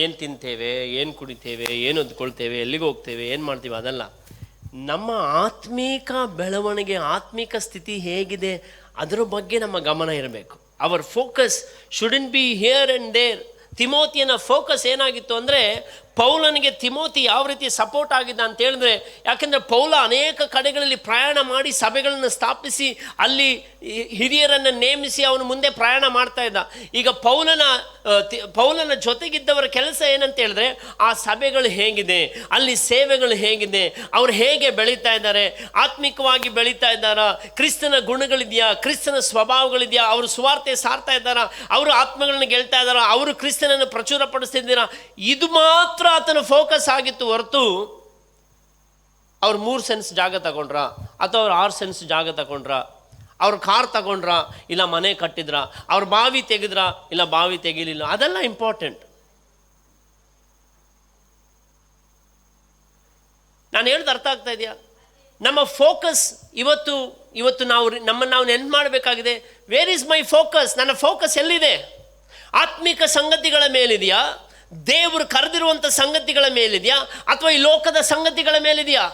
ಏನು ತಿಂತೇವೆ, ಏನು ಕುಡಿತೇವೆ, ಏನು ಹೊದ್ಕೊಳ್ತೇವೆ ಎಲ್ಲಿಗೆ ಹೋಗ್ತೇವೆ, ಏನು ಮಾಡ್ತೀವಿ ಅದಲ್ಲ. ನಮ್ಮ ಆತ್ಮೀಕ ಬೆಳವಣಿಗೆ, ಆತ್ಮಿಕ ಸ್ಥಿತಿ ಹೇಗಿದೆ, ಅದರ ಬಗ್ಗೆ ನಮ್ಮ ಗಮನ ಇರಬೇಕು. Our focus shouldn't be here and there ತಿಮೋತಿಯನ focus ಏನಾಗಿತ್ತು ಅಂದರೆ ಪೌಲನಿಗೆ ತಿಮೋತಿ ಯಾವ ರೀತಿ ಸಪೋರ್ಟ್ ಆಗಿದ್ದ ಅಂತ ಹೇಳಿದ್ರೆ, ಯಾಕೆಂದರೆ ಪೌಲ ಅನೇಕ ಕಡೆಗಳಲ್ಲಿ ಪ್ರಯಾಣ ಮಾಡಿ ಸಭೆಗಳನ್ನು ಸ್ಥಾಪಿಸಿ, ಅಲ್ಲಿ ಹಿರಿಯರನ್ನು ನೇಮಿಸಿ ಅವನು ಮುಂದೆ ಪ್ರಯಾಣ ಮಾಡ್ತಾ ಇದ್ದ. ಈಗ ಪೌಲನ ಪೌಲನ ಜೊತೆಗಿದ್ದವರ ಕೆಲಸ ಏನಂತ ಹೇಳಿದ್ರೆ, ಆ ಸಭೆಗಳು ಹೇಗಿದೆ, ಅಲ್ಲಿ ಸೇವೆಗಳು ಹೇಗಿದೆ, ಅವರು ಹೇಗೆ ಬೆಳೀತಾ ಇದ್ದಾರೆ, ಆತ್ಮಿಕವಾಗಿ ಬೆಳೀತಾ ಇದ್ದಾರಾ, ಕ್ರಿಸ್ತನ ಗುಣಗಳಿದೆಯಾ, ಕ್ರಿಸ್ತನ ಸ್ವಭಾವಗಳಿದೆಯಾ, ಅವರು ಸುವಾರ್ತೆ ಸಾರ್ತಾ ಇದ್ದಾರಾ, ಅವರು ಆತ್ಮಗಳನ್ನ ಗೆಲ್ತಾ ಇದ್ದಾರಾ, ಅವರು ಕ್ರಿಸ್ತನನ್ನು ಪ್ರಚುರಪಡಿಸ್ತಿದ್ದೀರಾ, ಇದು ಮಾತ್ರ ಆತನ ಫೋಕಸ್ ಆಗಿತ್ತು ಹೊರತು ಅವ್ರು ಮೂರು ಸೆನ್ಸ್ ಜಾಗ ತಗೊಂಡ್ರ, ಅಥವಾ ಅವ್ರು ಆರು ಸೆನ್ಸ್ ಜಾಗ ತಗೊಂಡ್ರ, ಅವ್ರ ಕಾರ್ ತಗೊಂಡ್ರ, ಇಲ್ಲ ಮನೆ ಕಟ್ಟಿದ್ರ, ಅವ್ರ ಬಾವಿ ತೆಗೆದ್ರ, ಇಲ್ಲ ಬಾವಿ ತೆಗಿಲಿಲ್ಲ, ಅದೆಲ್ಲ ಇಂಪಾರ್ಟೆಂಟ್ ನಾನು ಹೇಳ್ದು ಅರ್ಥ ಆಗ್ತಾ ಇದೆಯಾ? ನಮ್ಮ ಫೋಕಸ್ ಇವತ್ತು ಇವತ್ತು ನಾವು ನಮ್ಮನ್ನು ನಾವು ನೆನ್ಪು ಮಾಡಬೇಕಾಗಿದೆ ವೇರ್ ಈಸ್ ಮೈ ಫೋಕಸ್ ನನ್ನ ಫೋಕಸ್ ಎಲ್ಲಿದೆ? ಆತ್ಮಿಕ ಸಂಗತಿಗಳ ಮೇಲಿದೆಯಾ? ದೇವರು ಕರೆದಿರುವಂಥ ಸಂಗತಿಗಳ ಮೇಲಿದೆಯಾ ಅಥವಾ ಈ ಲೋಕದ ಸಂಗತಿಗಳ ಮೇಲಿದೆಯಾ?